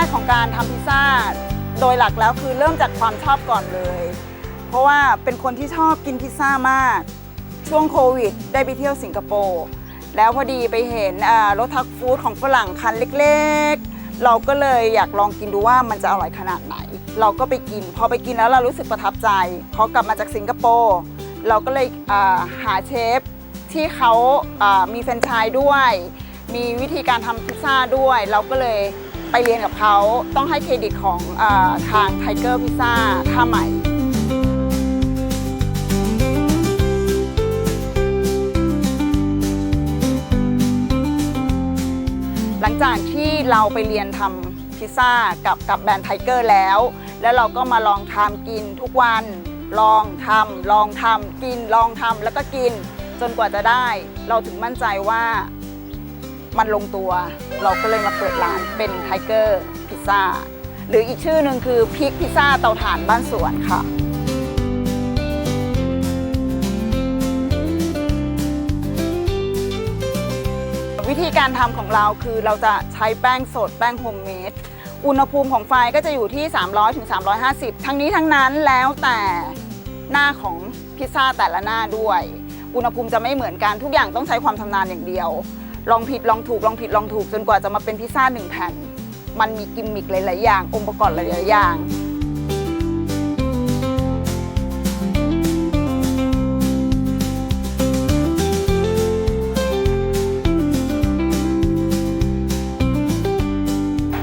การทำพิซซ่าโดยหลักแล้วคือเริ่มจากความชอบก่อนเลย เพราะว่าเป็นคนที่ชอบกินพิซซ่ามาก ช่วงโควิด ได้ไปเที่ยวสิงคโปร์แล้วพอดีไปเห็นรถทักฟู้ดของฝรั่งคันเล็กๆ เราก็เลยอยากลองกินดูว่ามันจะอร่อยขนาดไหน เราก็ไปกิน พอไปกินแล้วเรารู้สึกประทับใจพอกลับมาจากสิงคโปร์เราก็เลยหาเชฟที่เขาอ่ามีแฟรนไชส์ด้วย มีวิธีการทำพิซซ่าด้วย เราก็เลย ไปเรียนกับเขาต้องให้เครดิตของอทางไทเกอร์พิซซ่าท่าใหม่หลังจากที่เราไปเรียนทำพิซซ่ากับกับแบรนด์ไทเกอร์แล้ว แล้วเราก็มาลองทำกินทุกวัน ลองทำลองทำกินลองทำแล้วก็กิน จนกว่าจะได้ เราถึงมั่นใจว่า มันลงตัว เราก็เลยมาเปิดร้านเป็นไทเกอร์พิซซ่าหรืออีกชื่อหนึ่งคือพิกพิซซ่าเตาถ่านบ้านสวนค่ะ วิธีการทำของเราคือเราจะใช้แป้งสดแป้งโฮมเมดอุณหภูมิของไฟก็จะอยู่ที่ 300ถึง350ทั้งนี้ทั้งนั้นแล้วแต่หน้าของพิซซ่าแต่ละหน้าด้วย อุณหภูมิจะไม่เหมือนกันทุกอย่างต้องใช้ความชำนาญอย่างเดียว ลองผิดลองถูกลองผิดลองถูกจนกว่าจะมาเป็นพิซซ่าหนึ่งแผ่น มันมีกิมมิคหลาย ๆ อย่าง องค์ประกอบหลาย ๆ อย่าง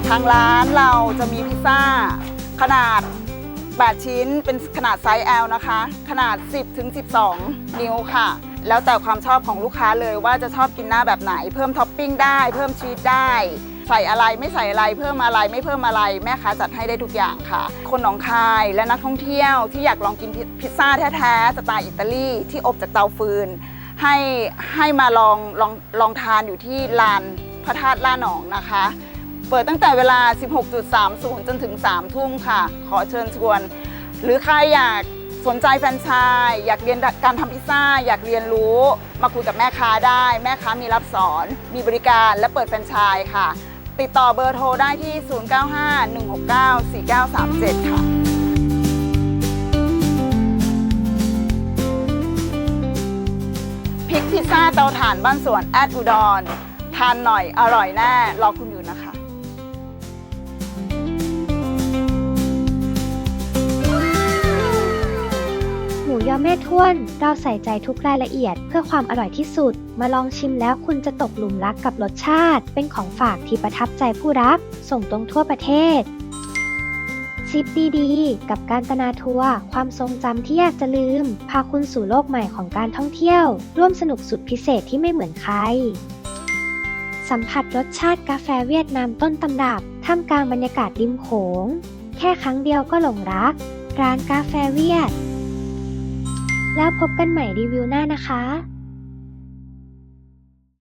ทางร้านเราจะมีพิซซ่า ขนาด 8 ชิ้นเป็นขนาดไซส์ L นะคะ ขนาด 10ถึง12 นิ้วค่ะ แล้วแต่ความชอบของลูกค้าเลยว่าจะชอบกินหน้าแบบไหน เพิ่มท็อปปิ้งได้ เพิ่มชีสได้ ใส่อะไรไม่ใส่อะไรเพิ่มอะไรไม่เพิ่มอะไรแม่ค้าจัดให้ได้ทุกอย่างค่ะ คนหนองคายและนักท่องเที่ยวที่อยากลองกินพิซซ่าแท้ๆสไตล์อิตาลีที่อบจากเตาฟืน ให้ให้มาลองลองลองทานอยู่ที่ลานพระธาตุล่าหนองนะคะ เปิดตั้งแต่เวลา 16.30 จนถึง 3 ทุ่มค่ะ ขอเชิญชวน หรือใครอยาก สนใจแฟรนไชส์อยากเรียนการทำพิซซ่า อยากเรียนรู้ มาคุยกับแม่ค้าได้ แม่ค้ามีรับสอน มีบริการและเปิดแฟรนไชส์ค่ะ ติดต่อเบอร์โทรได้ที่ 0951694937 ค่ะพริกพิซซ่าเตาถ่านบ้านสวนแอดอุดร ทานหน่อยอร่อยแน่รอคุณอยู่นะคะ ยอแม่ท้วน เราใส่ใจทุกรายละเอียด เพื่อความอร่อยที่สุด มาลองชิมแล้วคุณจะตกหลุมรักกับรสชาติ เป็นของฝากที่ประทับใจผู้รับส่งตรงทั่วประเทศซิปดีๆ กับการตนาทัวร์ความทรงจำที่อยากจะลืม พาคุณสู่โลกใหม่ของการท่องเที่ยว ร่วมสนุกสุดพิเศษที่ไม่เหมือนใคร สัมผัสรสชาติกาแฟเวียดนามต้นตำรับท่ามกลางบรรยากาศริมโขง แค่ครั้งเดียวก็หลงรัก ร้านกาแฟเวียด แล้วพบกันใหม่รีวิวหน้านะคะ